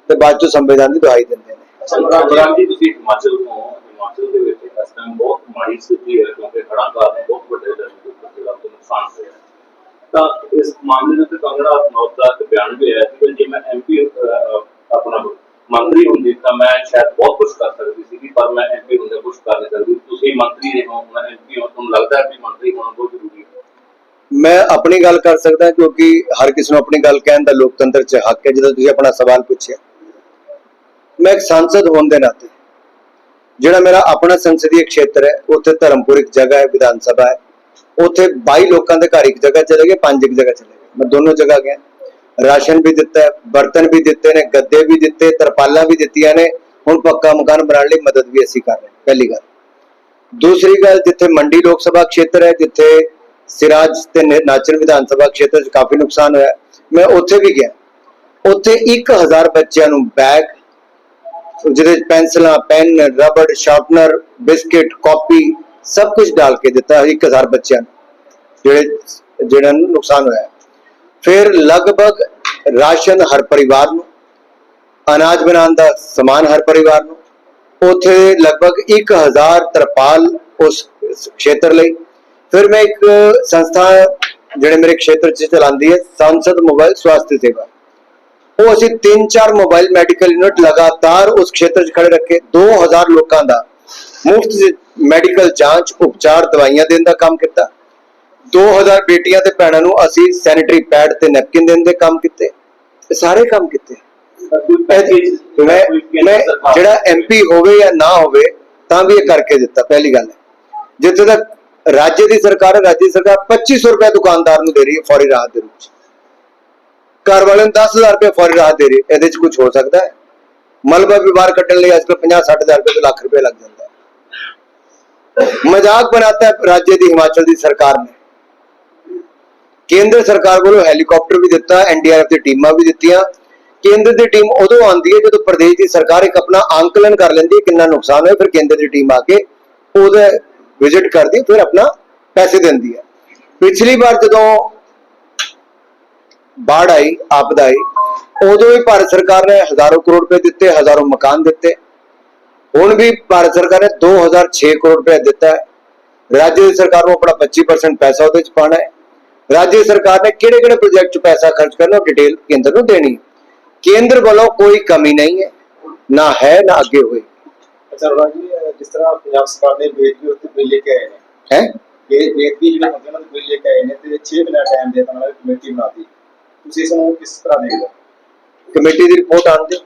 ਤੇ ਬਾਅਦ ਚੋਂ ਸੰਵਿਧਾਨ ਦੀ ਦੁਹਾਈ ਦਿੰਦੇ ਨੇ। ਜੀ ਤੁਸੀਂ ਹਿਮਾਚਲ ਤੋਂ ਹਿਮਾਚਲ ਦੇ ਵਿੱਚ ਇਸ ਟਾਈਮ ਬਹੁਤ ਮਾੜੀ ਸਥਿਤੀ ਹੈ, ਕਿਉਂਕਿ ਹੜ੍ਹਾਂ ਕਾਰਨ ਬਹੁਤ ਵੱਡੇ ਦਰਜੇ ਜਿਹੜਾ ਤੋਂ ਨੁਕਸਾਨ ਹੋਇਆ। ਤਾਂ ਇਸ ਮਾਮਲੇ ਦੇ ਕੰਗਣਾ ਰਣੌਤ ਦਾ ਇੱਕ ਬਿਆਨ ਵੀ ਆਇਆ ਸੀ ਜੇ ਮੈਂ ਐਮਪੀ ਆਪਣਾ ਮੰਤਰੀ ਹੁੰਦੀ ਤਾਂ ਮੈਂ ਸ਼ਾਇਦ ਬਹੁਤ ਕੁਝ ਕਰ ਸਕਦੀ ਸੀ ਪਰ ਮੈਂ ਐਮਪੀ ਹੁੰਦੇ ਕੁਝ ਕਰ ਨਹੀਂ ਸਕਦੀ। ਤੁਸੀਂ ਮੰਤਰੀ ਰਹੇ ਹੋ, ਮੈਂ ਐਮਪੀ ਹਾਂ, ਤੁਹਾਨੂੰ ਲੱਗਦਾ ਹੈ ਕਿ ਮੰਤਰੀ ਹੋਣਾ ਬਹੁਤ ਜ਼ਰੂਰੀ ਹੈ। ਮੈਂ ਆਪਣੀ ਗੱਲ ਕਰ ਸਕਦਾ, ਕਿਉਂਕਿ ਹਰ ਕਿਸੇ ਨੂੰ ਆਪਣੀ ਗੱਲ ਕਹਿਣ ਦਾ ਲੋਕਤੰਤਰ 'ਚ ਹੱਕ ਹੈ, ਜਦੋਂ ਤੁਸੀਂ ਆਪਣਾ ਸਵਾਲ ਪੁੱਛਿਆ। ਮੈਂ ਇੱਕ ਸੰਸਦ ਹੋਣ ਦੇ ਨਾਤੇ ਜਿਹੜਾ ਮੇਰਾ ਆਪਣਾ ਸੰਸਦੀय ਖੇਤਰ ਹੈ, ਉੱਥੇ ਧਰਮਪੁਰ ਇੱਕ ਜਗ੍ਹਾ ਹੈ, ਵਿਧਾਨ ਸਭਾ ਹੈ। ਉੱਥੇ 22 ਲੋਕਾਂ ਦੇ ਘਰ ਇੱਕ ਜਗ੍ਹਾ ਚਲੇ ਗਏ, ਪੰਜ ਇੱਕ ਜਗ੍ਹਾ ਚਲੇ ਗਏ। ਮੈਂ ਦੋਨੋਂ ਜਗ੍ਹਾ ਗਿਆ। ਰਾਸ਼ਨ ਵੀ ਦਿੱਤਾ ਹੈ, ਬਰਤਨ ਵੀ ਦਿੱਤੇ ਨੇ, ਗੱਦੇ ਵੀ ਦਿੱਤੇ, ਤਰਪਾਲਾਂ ਵੀ ਦਿੱਤੀਆਂ ਨੇ। ਹੁਣ ਪੱਕਾ ਮਕਾਨ ਬਣਾਉਣ ਲਈ ਮਦਦ ਵੀ ਅਸੀਂ ਕਰ ਰਹੇ ਪਹਿਲੀ ਗੱਲ। ਦੂਸਰੀ ਗੱਲ, ਜਿੱਥੇ ਮੰਡੀ ਲੋਕ ਸਭਾ ਖੇਤਰ ਹੈ, ਜਿੱਥੇ ਸਿਰਾਜ ਤੇ ਨ- ਵਿਧਾਨ ਸਭਾ ਖੇਤਰ 'ਚ ਕਾਫੀ ਨੁਕਸਾਨ ਹੋਇਆ। ਮੈਂ ਉੱਥੇ ਵੀ ਗਿਆ। ਉੱਥੇ 1000 ਬੱਚਿਆਂ ਨੂੰ ਬੈਗ ਜਿਹਦੇ ਪੈਨਸਲਾਂ, pen, rubber, sharpener, biscuit, copy ਸਭ ਕੁਝ ਡਾਲ ਕੇ ਦਿੱਤਾ 1000 ਬੱਚਿਆਂ ਜਿਹੜੇ ਜਿਹੜਾ ਨੂੰ ਨੁਕਸਾਨ ਹੋਇਆ। ਫਿਰ ਲਗਭਗ ਰਾਸ਼ਨ ਹਰ ਪਰਿਵਾਰ ਨੂੰ, ਅਨਾਜ ਬਣਾਉਣ ਦਾ ਸਮਾਨ ਹਰ ਪਰਿਵਾਰ ਨੂੰ, ਉਥੇ ਲਗਭਗ 1000 ਤਰਪਾਲ ਉਸ ਖੇਤਰ ਲਈ। ਫਿਰ ਮੈਂ ਇੱਕ ਸੰਸਥਾ, ਜਿਹੜੇ ਮੇਰੇ ਖੇਤਰ 'ਚ ਚਲਾਉਂਦੀ ਹੈ, ਸੰਸਦ ਮੋਬਾਈਲ ਸਵਾਸਥ ਸੇਵਾ। ਉਹ ਅਸੀਂ 3-4 ਮੋਬਾਈਲ ਮੈਡੀਕਲ ਯੂਨਿਟ ਲਗਾਤਾਰ ਉਸ ਖੇਤਰ 'ਚ ਖੜੇ ਰੱਖੇ 2000 ਲੋਕਾਂ ਦਾ। ਮੁਫਤ ਮੈਡੀਕਲ ਜਾਂਚ ਉਪਚਾਰ ਦਵਾਈਆਂ ਦੇਣ ਦਾ ਕੰਮ ਕੀਤਾ। 2000 ਬੇਟੀਆਂ ਤੇ ਭੈਣਾਂ ਨੂੰ ਅਸੀਂ ਸੈਨੀਟਰੀ ਪੈਡ ਤੇ ਨੈਪਕਿਨ ਦੇਣ ਦੇ ਕੰਮ ਕੀਤੇ। ਇਹ ਸਾਰੇ ਕੰਮ ਕੀਤੇ। ਮੈਂ ਮੈਂ ਜਿਹੜਾ ਐਮਪੀ ਹੋਵੇ ਜਾਂ ਨਾ ਹੋਵੇ ਤਾਂ ਵੀ ਇਹ ਕਰਕੇ ਦਿੱਤਾ ਪਹਿਲੀ ਗੱਲ। ਜਿੱਥੇ ਤੱਕ ਰਾਜ ਦੀ ਸਰਕਾਰ ਰਾਜ ਦੀ ਸਰਕਾਰ 2500 ਰੁਪਏ ਦੁਕਾਨਦਾਰ ਨੂੰ ਦੇ ਰਹੀ ਹੈ ਫੌਰੀ ਰਾਹਤ ਦੇ ਵਿੱਚ ਘਰ ਵਾਲੇ ਨੂੰ 10000 ਰੁਪਏ ਫੌਰੀ ਰਾਹਤ ਦੇ ਰਹੀ ਇਹਦੇ 'ਚ ਕੁਝ ਹੋ ਸਕਦਾ ਹੈ? ਮਲਬਾ ਵੀ ਬਾਹਰ ਲਈ ਅੱਜਕੱਲ 50 60000 ਰੁਪਏ ਤੋਂ ਲੱਖ ਰੁਪਏ ਲੱਗ ਜਾਂਦਾ ਹੈ। ਮਜ਼ਾਕ ਬਣਾਤਾ ਹੈ ਰਾਜ ਦੀ ਹਿਮਾਚਲ ਦੀ ਸਰਕਾਰ ਨੇ। ਕੇਂਦਰ ਸਰਕਾਰ ਵੱਲੋਂ ਹੈਲੀਕਾਪਟਰ ਵੀ ਦਿੱਤਾ ਐਨਡੀਆਰਐਫ ਦੀ ਟੀਮਾਂ ਵੀ ਦਿੱਤੀਆਂ। ਕੇਂਦਰ ਦੀ ਟੀਮ ਉਦੋਂ ਆਉਂਦੀ ਹੈ ਜਦੋਂ ਪ੍ਰਦੇਸ਼ ਦੀ ਸਰਕਾਰ ਇੱਕ ਆਪਣਾ ਆਂਕਲਨ ਕਰ ਲੈਂਦੀ ਹੈ ਕਿੰਨਾ ਨੁਕਸਾਨ ਹੋਇਆ, ਫਿਰ ਕੇਂਦਰ ਦੀ ਟੀਮ ਆ ਕੇ ਉਹਦਾ ਵਿਜ਼ਿਟ ਕਰਦੀ ਫਿਰ ਆਪਣਾ ਪੈਸੇ ਦਿੰਦੀ ਹੈ। ਪਿਛਲੀ ਵਾਰ ਜਦੋਂ ਬਾੜ ਆਈ ਆਪਦਾ ਆਈ ਉਦੋਂ ਵੀ ਭਾਰਤ ਸਰਕਾਰ ਨੇ ਹਜ਼ਾਰਾਂ ਕਰੋੜ ਰੁਪਏ ਦਿੱਤੇ ਹਜ਼ਾਰਾਂ ਮਕਾਨ ਦਿੱਤੇ। ਹੁਣ ਵੀ ਭਾਰਤ ਸਰਕਾਰ ਨੇ 2006 ਕਰੋੜ ਰੁਪਏ ਦਿੱਤਾ ਹੈ। ਰਾਜ ਸਰਕਾਰ ਨੂੰ ਆਪਣਾ 25% ਪੈਸਾ ਉਹਦੇ ਚ ਪਾਣਾ ਹੈ। ਰਾਜ ਸਰਕਾਰ ਨੇ ਕਿਹੜੇ ਕਿਹੜੇ ਪ੍ਰੋਜੈਕਟ 'ਚ ਪੈਸਾ ਖਰਚ ਕਰਨਾ ਉਹ ਡਿਟੇਲ ਕੇਂਦਰ ਨੂੰ ਦੇਣੀ। ਕੇਂਦਰ ਵੱਲੋਂ ਕੋਈ ਕਮੀ ਨਹੀਂ ਹੈ ਨਾ ਹੈ ਨਾ ਅੱਗੇ ਹੋਏ। ਅੱਛਾ ਰੋਣਾ ਜੀ ਜਿਸ ਤਰ੍ਹਾਂ ਪੰਜਾਬ ਸਰਕਾਰ ਨੇ ਬੇਟੀ ਉੱਤੇ ਬਿੱਲ ਲੈ ਕੇ ਆਏ ਨੇ ਹੈ? ਇਹ ਬੇਟੀ ਜਿਹੜੇ ਹੁੰਦੇ ਉਹਨਾਂ ਦੇ ਬਿੱਲ ਲੈ ਕੇ ਆਏ ਨੇ ਤੇ 6 ਮਹੀਨਾ ਟਾਈਮ ਦੇ ਤਾਂ ਉਹਨਾਂ ਨੇ ਕਮੇਟੀ ਬਣਾਤੀ। ਤੁਸੀਂ ਇਸ ਨੂੰ ਕਿਸ ਤਰ੍ਹਾਂ ਦੇਖਦੇ ਹੋ? ਕਮੇਟੀ ਦੀ ਰਿਪੋਰਟ ਆਉਂਦੀ।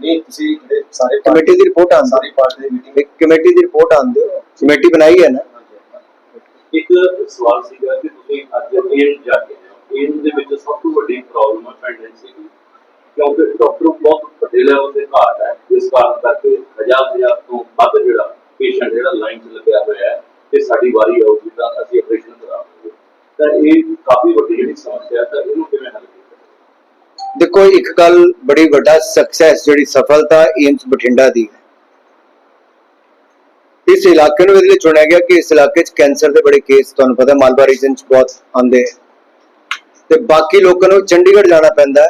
ਨਹੀਂ ਤੁਸੀਂ ਜਿਹੜੇ ਸਾਰੇ ਕਮੇਟੀ ਦੀ ਰਿਪੋਰਟ ਆਉਂਦੀ। ਸਾਰੀ ਪਾਰਟੀ ਦੀ ਮੀਟਿੰਗ ਕਮੇਟੀ ਦੀ ਰਿਪੋਰਟ ਆਉਂਦੀ। ਕਮੇਟੀ ਬਣਾਈ ਹੈ ਨਾ। ਇੱਕ ਸਵਾਲ ਸੀਗਾ ਕਿ ਤੁਸੀਂ ਅੱਜ ਏਮ ਜਾ ਕੇ ਏਮ ਦੇ ਵਿੱਚ ਸਭ ਤੋਂ ਵੱਡੀ ਪ੍ਰੋਬਲਮ ਹੈ ਪੈਂਡੈਂਟ ਸੀਗੀ ਕਿਉਂਕਿ ਡਾਕਟਰ ਬਹੁਤ ਵੱਡੇ ਲੈਵਲ ਤੇ ਘਾਟ ਹੈ। ਇਸ ਕਾਰਨ ਕਰਕੇ ਹਜ਼ਾਰ ਹਜ਼ਾਰ ਤੋਂ ਵੱਧ ਜਿਹੜਾ ਪੇਸ਼ੈਂਟ ਜਿਹੜਾ ਲਾਈਨ 'ਚ ਲੱਗਿਆ ਹੋਇਆ ਹੈ ਤੇ ਸਾਡੀ ਵਾਰੀ ਆਊਗੀ ਤਾਂ ਅਸੀਂ ਆਪਰੇਸ਼ਨ ਕਰਾਵਾਂਗੇ ਤਾਂ ਇਹ ਕਾਫੀ ਵੱਡੀ ਜਿਹੜੀ ਸਮੱਸਿਆ ਤਾਂ ਇਹਨੂੰ ਕਿਵੇਂ ਹੱਲ ਕੀਤਾ ਦੇਖੋ, ਇੱਕ ਗੱਲ ਬੜੀ ਵੱਡਾ ਸਕਸੈਸ ਜਿਹੜੀ ਸਫਲਤਾ ਏਮਸ ਬਠਿੰਡਾ ਦੀ ਹੈ। ਇਸ ਇਲਾਕੇ ਨੂੰ ਇਹਦੇ ਚੁਣਿਆ ਗਿਆ ਕਿ ਇਸ ਇਲਾਕੇ 'ਚ ਕੈਂਸਰ ਦੇ ਬੜੇ ਕੇਸ ਤੁਹਾਨੂੰ ਪਤਾ, ਮਾਲਵਾ ਰੀਜਨ 'ਚ ਬਹੁਤ ਆਉਂਦੇ ਤੇ ਬਾਕੀ ਲੋਕਾਂ ਨੂੰ ਚੰਡੀਗੜ੍ਹ ਜਾਣਾ ਪੈਂਦਾ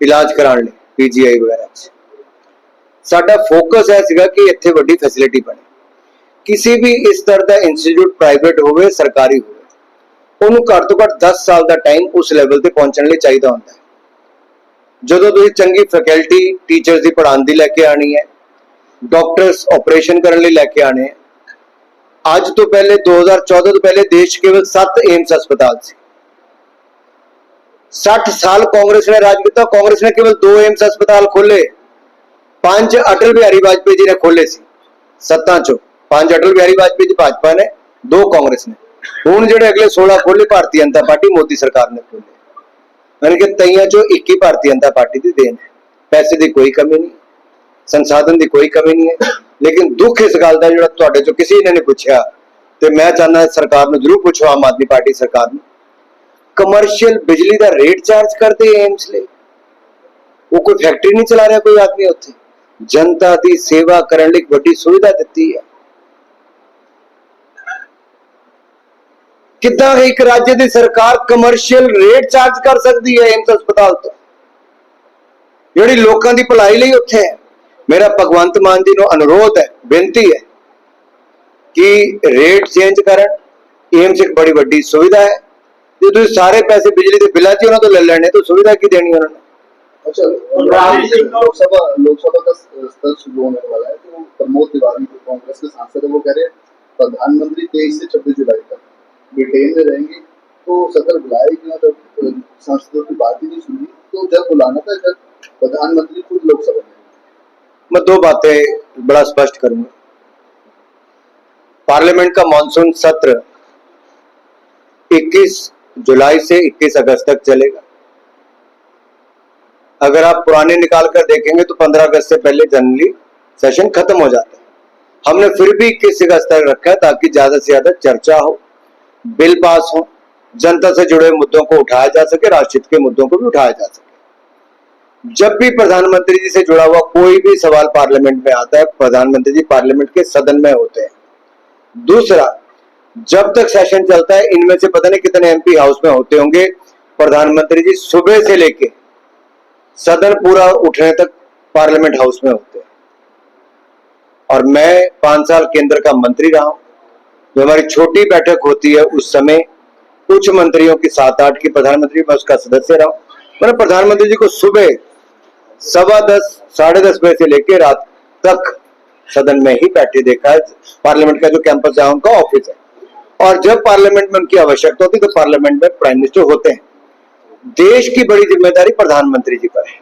ਇਲਾਜ ਕਰਾਉਣ ਲਈ ਪੀਜੀਆਈ ਵਗੈਰਾ 'ਚ। ਸਾਡਾ ਫੋਕਸ ਹੈ ਸੀਗਾ ਕਿ ਇੱਥੇ ਵੱਡੀ ਫੈਸਿਲਿਟੀ ਬਣੇ। ਕਿਸੇ ਵੀ ਇਸ ਤਰ੍ਹਾਂ ਦਾ ਇੰਸਟੀਚਿਊਟ ਪ੍ਰਾਈਵੇਟ ਹੋਵੇ, ਸਰਕਾਰੀ ਹੋਵੇ। ਉਹਨੂੰ ਘੱਟ ਤੋਂ ਘੱਟ 10 ਸਾਲ ਦਾ ਟਾਈਮ ਉਸ ਲੈਵਲ ਤੇ ਪਹੁੰਚਣ ਲਈ ਚਾਹੀਦਾ ਹੁੰਦਾ ਹੈ। ਜਦੋਂ ਤੁਸੀਂ ਚੰਗੀ ਫੈਕਲਟੀ ਟੀਚਰਸ ਦੀ ਪੜ੍ਹਾਉਣ ਦੀ ਲੈ ਕੇ ਆਣੀ ਹੈ ਡਾਕਟਰਸ ਆਪਰੇਸ਼ਨ ਕਰਨ ਲਈ ਲੈ ਕੇ ਆਣੇ ਹੈ, ਅੱਜ ਤੋਂ ਪਹਿਲੇ 2014 ਤੋਂ ਪਹਿਲੇ ਦੇਸ਼ ਕੇਵਲ 7 ਏਮਸ ਹਸਪਤਾਲ ਸੀ। 60 ਸਾਲ ਕਾਂਗਰਸ ਨੇ ਰਾਜ ਕੀਤਾ, ਕਾਂਗਰਸ ਨੇ ਕੇਵਲ 2 ਏਮਸ ਹਸਪਤਾਲ ਖੋਲੇ ਪੰਜ ਅਟਲ ਬਿਹਾਰੀ ਵਾਜਪੇਈ ਜੀ ਨੇ ਖੋਲੇ ਸੀ ਸੱਤਾਂ ਚੋਂ। ਪੰਜ ਅਟਲ ਬਿਹਾਰੀ ਵਾਜਪੇਈ ਜੀ ਭਾਜਪਾ ਨੇ, ਦੋ ਕਾਂਗਰਸ ਨੇ। ਹੁਣ ਜਿਹੜੇ ਅਗਲੇ 16 ਖੋਲੇ ਭਾਰਤੀ ਜਨਤਾ ਪਾਰਟੀ, ਮੋਦੀ ਸਰਕਾਰ ਨੇ ਖੋਲੇ ਯਾਨੀ ਕਿ ਤਈਆਂ ਚੋਂ 21 ਭਾਰਤੀ ਜਨਤਾ ਪਾਰਟੀ ਦੀ ਦੇਣ ਪੈਸੇ ਦੀ ਕੋਈ ਕਮੀ ਨਹੀਂ, ਸੰਸਾਧਨ ਦੀ ਕੋਈ ਕਮੀ ਨਹੀਂ ਹੈ। ਲੇਕਿਨ ਦੁੱਖ ਇਸ ਗੱਲ ਦਾ ਜਿਹੜਾ ਤੁਹਾਡੇ ਚੋਂ ਕਿਸੇ ਨੇ ਪੁੱਛਿਆ, ਤੇ ਮੈਂ ਚਾਹੁੰਦਾ ਸਰਕਾਰ ਨੂੰ ਜ਼ਰੂਰ ਪੁੱਛੋ, ਆਮ ਆਦਮੀ ਪਾਰਟੀ ਸਰਕਾਰ ਨੂੰ। ਕਮਰਸ਼ੀਅਲ ਬਿਜਲੀ ਦਾ ਰੇਟ ਚਾਰਜ ਕਰਦੇ ਏਮਸ ਲਈ। ਉਹ ਕੋਈ ਫੈਕਟਰੀ ਨਹੀਂ ਚਲਾ ਰਿਹਾ ਕੋਈ ਆਦਮੀ ਉੱਥੇ। ਜਨਤਾ ਦੀ ਸੇਵਾ ਕਰਨ ਲਈ ਵੱਡੀ ਸੁਵਿਧਾ ਦਿੱਤੀ ਹੈ। ਕਿੱਦਾਂ ਇੱਕ ਰਾਜ ਦੀ ਸਰਕਾਰ ਕਮਰਸ਼ੀਅਲ ਰੇਟ ਚਾਰਜ ਕਰ ਸਕਦੀ ਹੈ ਏਮਸ ਹਸਪਤਾਲ ਤੋਂ ਜਿਹੜੀ ਲੋਕਾਂ ਦੀ ਭਲਾਈ ਲਈ ਉੱਥੇ ਹੈ ਮੇਰਾ ਭਗਵੰਤ ਮਾਨ ਜੀ ਨੂੰ ਅਨੁਰੋਧ ਹੈ ਬੇਨਤੀ ਹੈ ਕਿ ਰੇਟ ਚੇਂਜ ਕਰਨ ਏਮਸ ਇੱਕ ਬੜੀ ਵੱਡੀ ਸੁਵਿਧਾ ਹੈ ਜੇ ਤੁਸੀਂ ਸਾਰੇ ਪੈਸੇ ਬਿਜਲੀ ਦੇ ਬਿੱਲਾਂ 'ਚ ਹੀ ਉਹਨਾਂ ਤੋਂ ਲੈ ਲੈਣੇ ਤਾਂ ਸੁਵਿਧਾ ਕੀ ਦੇਣੀ ਉਹਨਾਂ ਨੇ अच्छा राजनीतिक लोकसभा लोकसभा का स्तर शुरू होने वाला है तो प्रमोद तिवारी जो कांग्रेस के सांसद है वो कह रहे हैं प्रधानमंत्री तेईस से छब्बीस जुलाई तक ब्रिटेन में रहेंगे तो सदर बुलाएगी और जब सांसदों की बात ही नहीं सुनी। तो जब बुलाना था, जब प्रधानमंत्री खुद लोकसभा में मैं दो बातें बड़ा स्पष्ट करूँगा। पार्लियामेंट का मानसून सत्र 21 जुलाई से 21 अगस्त तक चलेगा। अगर आप पुराने निकाल कर देखेंगे तो 15 अगस्त से पहले जनरली सेशन खत्म हो जाता है। हमने फिर भी इक्कीस अगस्त तक रखा है, ताकि ज़्यादा से ज़्यादा चर्चा हो। बिल पास हो, जनता से जुड़े मुद्दों को उठाया जा सके राष्ट्रहित के मुद्दों को भी उठाया जा सके। जब भी प्रधानमंत्री जी से जुड़ा हुआ कोई भी सवाल पार्लियामेंट में आता है, प्रधानमंत्री जी पार्लियामेंट के सदन में होते हैं। दूसरा, जब तक सेशन चलता है, इनमें से पता नहीं कितने एमपी हाउस में होते होंगे, प्रधानमंत्री जी सुबह से लेके सदन पूरा उठने तक पार्लियामेंट हाउस में होते हैं। और मैं पाँच साल केंद्र का मंत्री रहा हूँ। जो हमारी छोटी बैठक होती है उस समय। कुछ मंत्रियों की सात आठ की, प्रधानमंत्री, मैं उसका सदस्य रहा हूँ। मैंने प्रधानमंत्री जी को सुबह सवा दस, साढ़े दस बजे से लेकर रात तक सदन में ही बैठे देखा है। पार्लियामेंट का जो कैंपस है, उनका ऑफ़िस है। और जब पार्लियामेंट में उनकी आवश्यकता होती है तो पार्लियामेंट में प्राइम मिनिस्टर होते हैं। देश की बड़ी ज़िम्मेदारी प्रधानमंत्री जी पर है।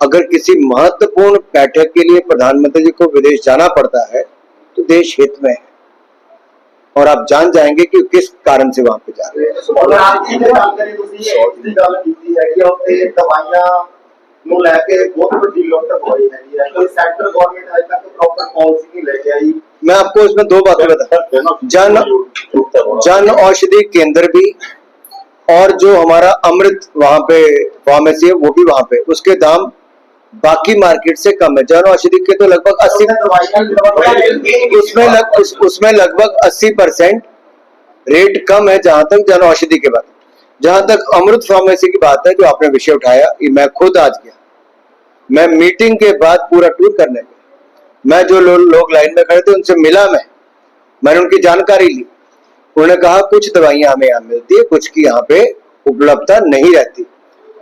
अगर किसी महत्वपूर्ण बैठक के लिए प्रधानमंत्री जी को विदेश जाना पड़ता है तो देश हित में है। और आप जान जाएंगे कि किस कारण से वहां पे जा रहे हैं ਰਾਜੀ ਦੀ ਗੱਲ ਕਰੀ ਤੁਸੀਂ ਏਮਸ ਦੀ ਗੱਲ ਕੀਤੀ ਹੈਗੀ ਆ ਉੱਥੇ ਦਵਾਈਆਂ ਨੂੰ ਲੈ ਕੇ ਬਹੁਤ ਵੱਡੀ ਲੁੱਟ ਹੋਈ ਹੈਗੀ ਹੈ ਕੋਈ ਸੈਂਟਰ ਗਵਰਨਮੈਂਟ ਅਜੇ ਤੱਕ ਪ੍ਰੋਪਰ ਪਾਲਿਸੀ ਨਹੀਂ ਲੈ ਕੇ ਆਈ मैं आपको इसमें दो बातें बता जन जन औषधि केंद्र भी और जो हमारा अमृत वहां पे फार्मेसी है वो भी वहां पे उसके दाम बाकी मार्केट से कम है। जानो औषधि के तो लगभग अस्सी उसमें लग, उस, उसमें लगभग अस्सी परसेंट रेट कम है जहाँ तक जानो औषधि के बाद जहाँ तक अमृत फार्मेसी की बात है जो आपने विषय उठाया मैं खुद आज गया। मैं मीटिंग के बाद पूरा टूर करने गया। मैं जो लो, लोग लाइन में खड़े थे उनसे मिला मैं। मैंने उनकी जानकारी ली। उन्होंने कहा कुछ दवाइयाँ हमें यहाँ मिलती है कुछ की यहाँ पे उपलब्धता नहीं रहती।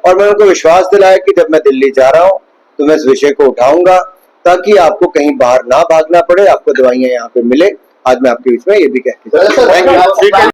और मैं उनको विश्वास दिलाया कि जब मैं दिल्ली जा रहा हूँ तो मैं इस विषय को उठाऊंगा ताकि आपको कहीं बाहर ना भागना पड़े आपको दवाइयां यहाँ पे मिले आज मैं आपके बीच में ये भी कह के जा रहा हूं।